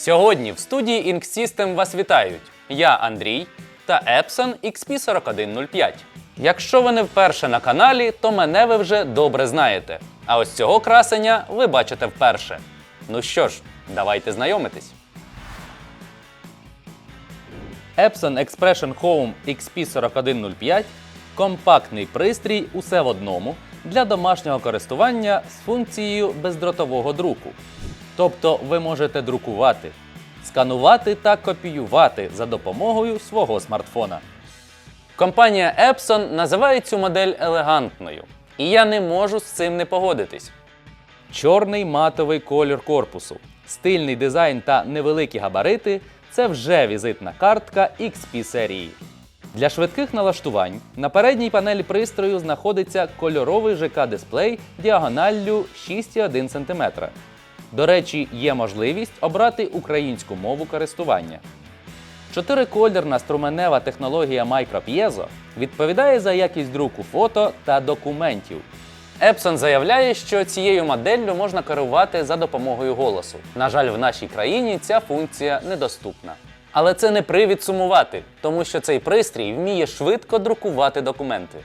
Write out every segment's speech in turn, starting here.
Сьогодні в студії Ink System вас вітають. Я Андрій та Epson XP4105. Якщо ви не вперше на каналі, то мене ви вже добре знаєте. А ось цього красення ви бачите вперше. Ну що ж, давайте знайомитись. Epson Expression Home XP4105 компактний пристрій усе в одному для домашнього користування з функцією бездротового друку. Тобто ви можете друкувати, сканувати та копіювати за допомогою свого смартфона. Компанія Epson називає цю модель елегантною, і я не можу з цим не погодитись. Чорний матовий колір корпусу, стильний дизайн та невеликі габарити це вже візитна картка XP серії. Для швидких налаштувань на передній панелі пристрою знаходиться кольоровий ЖК-дисплей діагоналлю 6,1 см. До речі, є можливість обрати українську мову користування. Чотирикольорна струменева технологія MicroPiezo відповідає за якість друку фото та документів. Epson заявляє, що цією моделлю можна керувати за допомогою голосу. На жаль, в нашій країні ця функція недоступна. Але це не привід сумувати, тому що цей пристрій вміє швидко друкувати документи.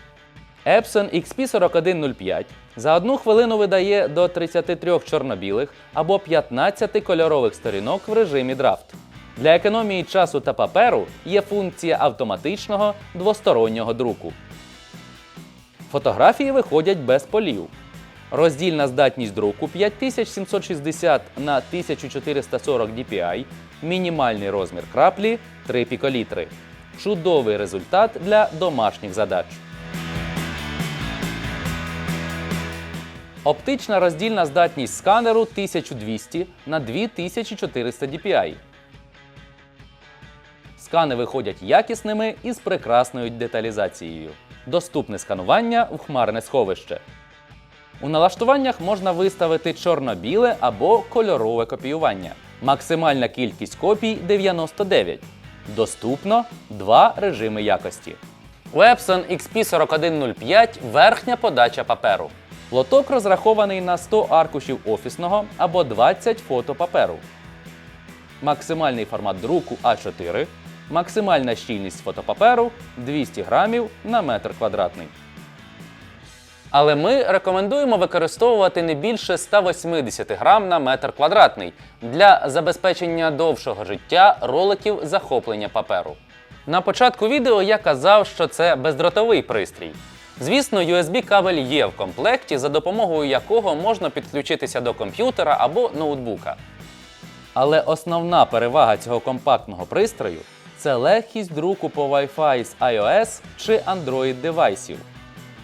Epson XP4105 за одну хвилину видає до 33 чорно-білих або 15 кольорових сторінок в режимі драфт. Для економії часу та паперу є функція автоматичного двостороннього друку. Фотографії виходять без полів. Роздільна здатність друку 5760 на 1440 dpi, мінімальний розмір краплі 3 піколітри. Чудовий результат для домашніх задач. Оптична роздільна здатність сканеру 1200 на 2400 dpi. Скани виходять якісними і з прекрасною деталізацією. Доступне сканування в хмарне сховище. У налаштуваннях можна виставити чорно-біле або кольорове копіювання. Максимальна кількість копій 99. Доступно два режими якості. У Epson XP4105 верхня подача паперу. Лоток розрахований на 100 аркушів офісного або 20 фото паперу. Максимальний формат друку А4, максимальна щільність фотопаперу 200 грамів на метр квадратний. Але ми рекомендуємо використовувати не більше 180 грам на метр квадратний для забезпечення довшого життя роликів захоплення паперу. На початку відео я казав, що це бездротовий пристрій. Звісно, USB-кабель є в комплекті, за допомогою якого можна підключитися до комп'ютера або ноутбука. Але основна перевага цього компактного пристрою це легкість друку по Wi-Fi з iOS чи Android девайсів.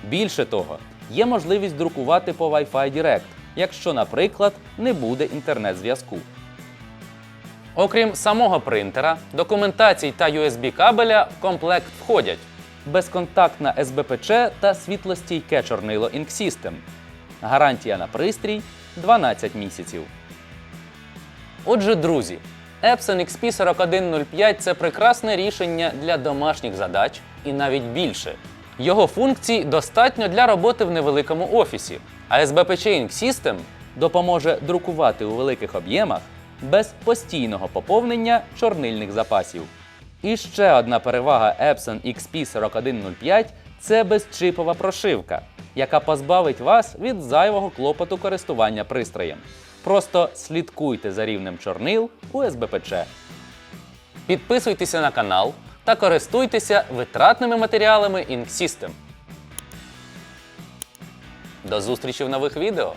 Більше того, є можливість друкувати по Wi-Fi Direct, якщо, наприклад, не буде інтернет-зв'язку. Окрім самого принтера, документацій та USB кабеля в комплект входять безконтактна SBPC та світлостійке чорнило System. Гарантія на пристрій 12 місяців. Отже, друзі, Epson XP4105 це прекрасне рішення для домашніх задач і навіть більше. Його функцій достатньо для роботи в невеликому офісі, а SBPC Ink System допоможе друкувати у великих об'ємах без постійного поповнення чорнильних запасів. І ще одна перевага Epson XP4105 це безчипова прошивка, яка позбавить вас від зайвого клопоту користування пристроєм. Просто слідкуйте за рівнем чорнил у СБПЧ. Підписуйтеся на канал та користуйтеся витратними матеріалами Ink System. До зустрічі в нових відео!